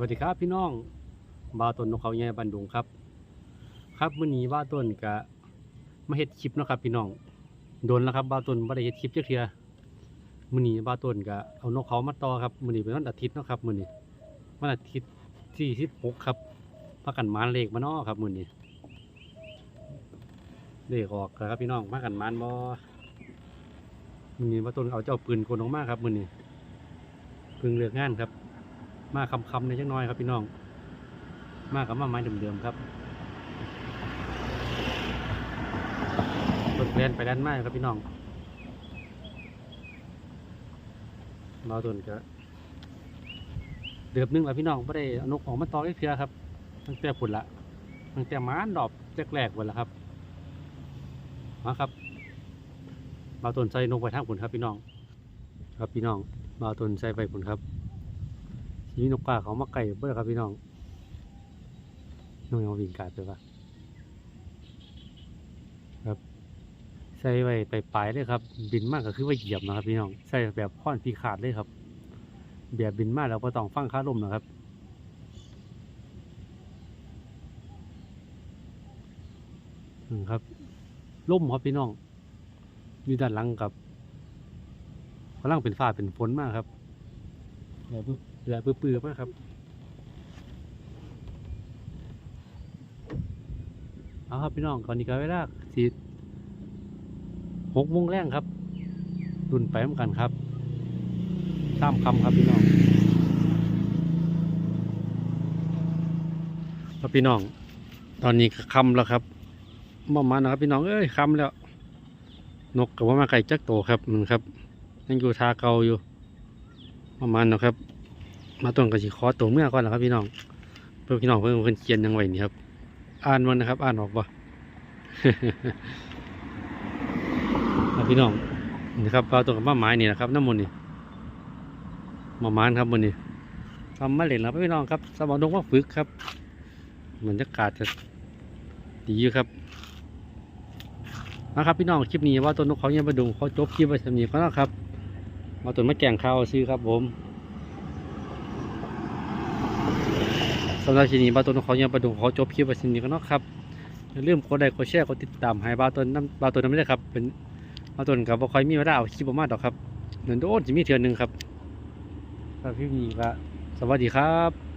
วัสดีครับพี่น้องบาต้นนกเขาใหญ่บันดุงครับ ครับมื้อนี้บาต้นก็มาเฮ็ดคลิปเนาะครับพี่น้องโดนแล้วครับบาต้นบ่ได้เฮ็ดคลิปจักเทื่อมื้อนี้บาต้นก็เอานกเขามาต่อครับมื้อนี้เป็นวันอาทิตย์เนาะครับมื้อนี้วันอาทิตย์ที่16ครับพากันมานเลขมานาะครับมื้อนี้เลขออกครับพี่น้องมากันมานบ่มื้อนี้บาต้นเอาเจ้าปืนกลออกมาครับมื้อนี้เพิ่งเลิกงานครับ มาคำคำในจังน้อยครับพี่น้อง มากับมาไม้เดิมๆครับรถแล่นไปแล่นมาครับพี่น้องเราต้นก็เดือบหนึงแล้วพี่น้องไม่ได้อานกออกมาตอกเทือครับตั้งแต่ผุนละตั้งแต่ม้านดอบแรกๆหมดแล้วครับมาครับเราต้นใส่นกไปทางผุนครับพี่น้อง ครับพี่น้องเราต้นใส่ไปผุนครับ ทีนี้นกกาเขามาไก่เบื่อครับพี่น้องน้องยังวิ่งกาดไปปะครับใส่ไว้ไปปลายเลยครับ บินมากก็คือว่าเหยียบนะครับพี่น้องใส่แบบพ่อนพีขาดเลยครับแบบบินมากแล้วก็ต้องฟังค่าลมนะครับอืมครับล่มครับพี่น้องอยู่ด้านหลังกับกำลังเป็นฟ้าเป็นฝนมากครับ แบบปึ๊บเหลือปื้อมากครับ เอาครับพี่น้องก่อนนี้ก็เวลาสี่หกโมงแรงครับรุ่นไปเหมือนกันครับข้ามคำครับพี่น้องครับพี่น้อง ตอนนี้คำแล้วครับประมานะครับพี่น้องเอ้ยคำแล้ว นกกับว่ามาไก่จักโตครับมันครับยังอยู่ทาเกาอยู่ ประมาณนะครับ มาต้นกระสิขอตัวเมื่อก่อนนะครับ พี่น้องเพื่อพี่น้องเพื่อนเพื่อนเขียนยังไงนี่ครับ อ่านมันนะครับ อ่านออกปะครับพี่น้องนี่ครับเอาตัวกับมาไม้นี่นะครับน้ำมันนี่มามานครับมันนี่ทำมาเล่นแล้วพี่น้องครับสมองดงว่าฝึกครับบรรยากาศจะดีอยู่ครับนะครับพี่น้องคลิปนี้ว่าตัวนกเขายังมาดูเขาจบคลิปไว้สำนีก็นะครับ เอาต้นมะแกงข้าวซื้อครับผมสำหรับชินี้บ้าต้นเขายังประดุงเขาจบคลิปไว้ทีนี้ก็เนาะครับอย่าลืมกดไลค์กดแชร์กดติดตามให้บ้าต้นน้ำบ้าต้นน้ำไม่ได้ครับ เป็นบ้าต้นกับบ่ค่อยมีเวลาเอาคลิปออกมาดอกครับเดินโดนจะมีเทือนหนึ่งครับครับพี่มีละสวัสดีครับ